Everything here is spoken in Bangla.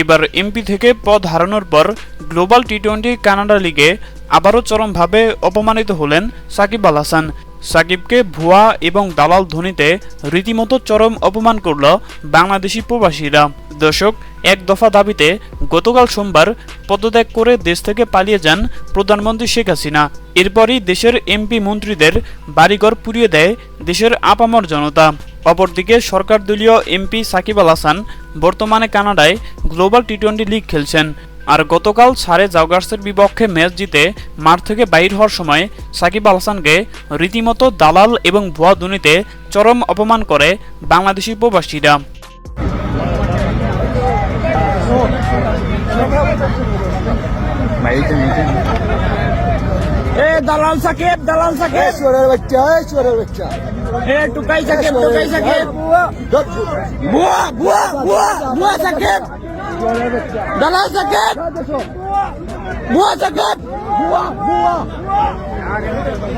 এবার এমপি থেকে পদ হারানোর পর গ্লোবাল টি টোয়েন্টি কানাডা লিগে আবারও চরমভাবে অপমানিত হলেন সাকিব আল হাসান। সাকিবকে ভুয়া এবং দালাল ধ্বনিতে রীতিমতো চরম অপমান করল বাংলাদেশি প্রবাসীরা। দর্শক, এক দফা দাবিতে গতকাল সোমবার পদত্যাগ করে দেশ থেকে পালিয়ে যান প্রধানমন্ত্রী শেখ হাসিনা। এরপরই দেশের এমপি মন্ত্রীদের বাড়িঘর পুড়িয়ে দেয় দেশের আপামর জনতা। অপরদিকে সরকার দলীয় এমপি সাকিব আল হাসান বর্তমানে কানাডায় গ্লোবাল টি টোয়েন্টি লিগ খেলছেন। আর গতকাল সারে জাউগার্সের বিপক্ষে ম্যাচ জিতে মাঠ থেকে বাইর হওয়ার সময় সাকিব আল হাসানকে রীতিমতো দালাল এবং ভুয়া দুর্নীতে চরম অপমান করে বাংলাদেশি প্রবাসীরা Eh, dalal sakit, dalal sakit. চোরের বাচ্চা এই চোরের বাচ্চা Eh, tukay sakit, tukay sakit. Buwa, buwa, buwa, buwa sakit. Dalal sakit. Buwa sakit. Buwa, buwa.